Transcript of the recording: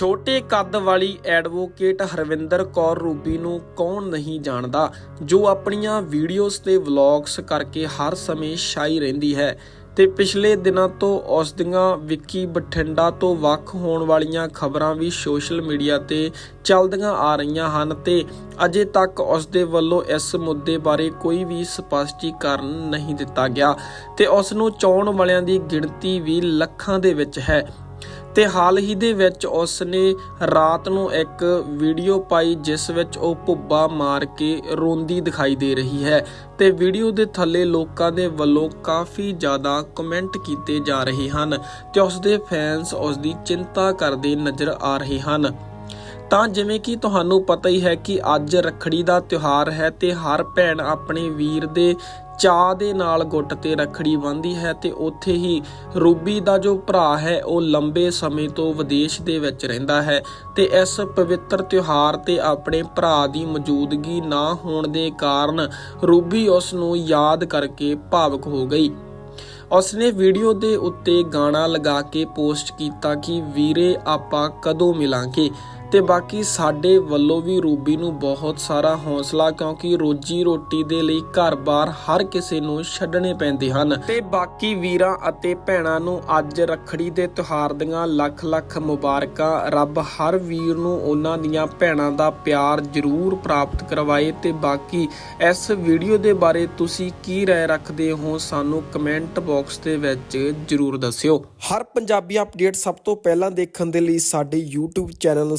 ਛੋਟੇ ਕੱਦ ਵਾਲੀ ਐਡਵੋਕੇਟ ਹਰਵਿੰਦਰ ਕੌਰ ਰੂਬੀ ਨੂੰ ਕੌਣ ਨਹੀਂ ਜਾਣਦਾ, ਜੋ ਆਪਣੀਆਂ ਵੀਡੀਓਜ਼ ਤੇ ਵਲੌਗਸ ਕਰਕੇ ਹਰ ਸਮੇਂ ਛਾਈ ਰਹਿੰਦੀ ਹੈ ਤੇ ਪਿਛਲੇ ਦਿਨਾਂ ਤੋਂ ਉਸ ਦੀਆਂ ਵਿੱਕੀ ਬਠਿੰਡਾ ਤੋਂ ਵੱਖ ਹੋਣ ਵਾਲੀਆਂ ਖਬਰਾਂ ਵੀ ਸੋਸ਼ਲ ਮੀਡੀਆ ਤੇ ਚੱਲਦੀਆਂ ਆ ਰਹੀਆਂ ਹਨ ਤੇ ਅਜੇ ਤੱਕ ਉਸ ਦੇ ਵੱਲੋਂ ਇਸ ਮੁੱਦੇ ਬਾਰੇ ਕੋਈ ਵੀ ਸਪਸ਼ਟੀਕਰਨ ਨਹੀਂ ਦਿੱਤਾ ਗਿਆ ਤੇ ਉਸ ਨੂੰ ਚਾਹਣ ਵਾਲਿਆਂ ਦੀ ਗਿਣਤੀ ਵੀ ਲੱਖਾਂ ਦੇ ਵਿੱਚ ਹੈ। ਤੇ ਹਾਲ ਹੀ ਦੇ ਵਿੱਚ ਉਸ ਨੇ ਰਾਤ ਨੂੰ ਇੱਕ ਵੀਡੀਓ ਪਾਈ, ਜਿਸ ਵਿੱਚ ਉਹ ਭੁੱਬਾ ਮਾਰ ਕੇ ਰੋਂਦੀ ਦਿਖਾਈ ਦੇ ਰਹੀ ਹੈ। ਤੇ ਵੀਡੀਓ ਦੇ ਥੱਲੇ ਲੋਕਾਂ ਦੇ ਵੱਲੋਂ ਕਾਫੀ ਜ਼ਿਆਦਾ ਕਮੈਂਟ ਕੀਤੇ ਜਾ ਰਹੇ ਹਨ ਤੇ ਉਸ ਦੇ ਫੈਨਸ ਉਸ ਦੀ ਚਿੰਤਾ ਕਰਦੇ ਨਜ਼ਰ ਆ ਰਹੇ ਹਨ। ਤਾਂ ਜਿਵੇਂ ਕਿ ਤੁਹਾਨੂੰ ਪਤਾ ਹੀ ਹੈ ਕਿ ਅੱਜ ਰੱਖੜੀ ਦਾ ਤਿਉਹਾਰ ਹੈ ਤੇ ਹਰ ਭੈਣ ਆਪਣੇ ਵੀਰ ਦੇ ਚਾਹ ਦੇ ਨਾਲ ਗੁੱਟ ਤੇ ਰੱਖੜੀ ਬੰਨ੍ਹਦੀ ਹੈ ਤੇ ਉੱਥੇ ਹੀ ਰੂਬੀ ਦਾ ਜੋ ਭਰਾ ਹੈ, ਉਹ ਲੰਬੇ ਸਮੇਂ ਤੋਂ ਵਿਦੇਸ਼ ਦੇ ਵਿੱਚ ਰਹਿੰਦਾ ਹੈ ਤੇ ਇਸ ਪਵਿੱਤਰ ਤਿਉਹਾਰ ਤੇ ਆਪਣੇ ਭਰਾ ਦੀ ਮੌਜੂਦਗੀ ਨਾ ਹੋਣ ਦੇ ਕਾਰਨ ਰੂਬੀ ਉਸ ਨੂੰ ਯਾਦ ਕਰਕੇ ਭਾਵੁਕ ਹੋ ਗਈ। ਉਸਨੇ ਵੀਡੀਓ ਦੇ ਉੱਤੇ ਗਾਣਾ ਲਗਾ ਕੇ ਪੋਸਟ ਕੀਤਾ ਕਿ, ਵੀਰੇ, ਆਪਾਂ ਕਦੋਂ ਮਿਲਾਂਗੇ? ਤੇ ਬਾਕੀ ਸਾਡੇ ਵੱਲੋਂ ਵੀ ਰੂਬੀ ਨੂੰ ਬਹੁਤ ਸਾਰਾ ਹੌਸਲਾ ਕਿਉਂਕਿ ਰੋਜੀ ਰੋਟੀ ਦੇ ਲਈ ਘਰ-ਬਾਰ ਹਰ ਕਿਸੇ ਨੂੰ ਛੱਡਣੇ ਪੈਂਦੇ ਹਨ। ਤੇ ਬਾਕੀ ਵੀਰਾਂ ਅਤੇ ਭੈਣਾਂ ਨੂੰ ਅੱਜ ਰੱਖੜੀ ਦੇ ਤਿਉਹਾਰ ਦੀਆਂ ਲੱਖ-ਲੱਖ ਮੁਬਾਰਕਾਂ। ਰੱਬ ਹਰ ਵੀਰ ਨੂੰ ਉਹਨਾਂ ਦੀਆਂ ਭੈਣਾਂ ਦਾ ਪਿਆਰ ਜ਼ਰੂਰ ਪ੍ਰਾਪਤ ਕਰਵਾਏ। ਤੇ ਬਾਕੀ ਇਸ ਵੀਡੀਓ ਦੇ ਬਾਰੇ ਤੁਸੀਂ ਕੀ ਰਾਏ ਰੱਖਦੇ ਹੋ, ਸਾਨੂੰ ਕਮੈਂਟ ਬਾਕਸ ਦੇ ਵਿੱਚ ਜ਼ਰੂਰ ਦੱਸਿਓ। ਹਰ ਪੰਜਾਬੀ ਅਪਡੇਟ ਸਭ ਤੋਂ ਪਹਿਲਾਂ ਦੇਖਣ ਦੇ ਲਈ ਸਾਡੇ YouTube ਚੈਨਲ ਨੂੰ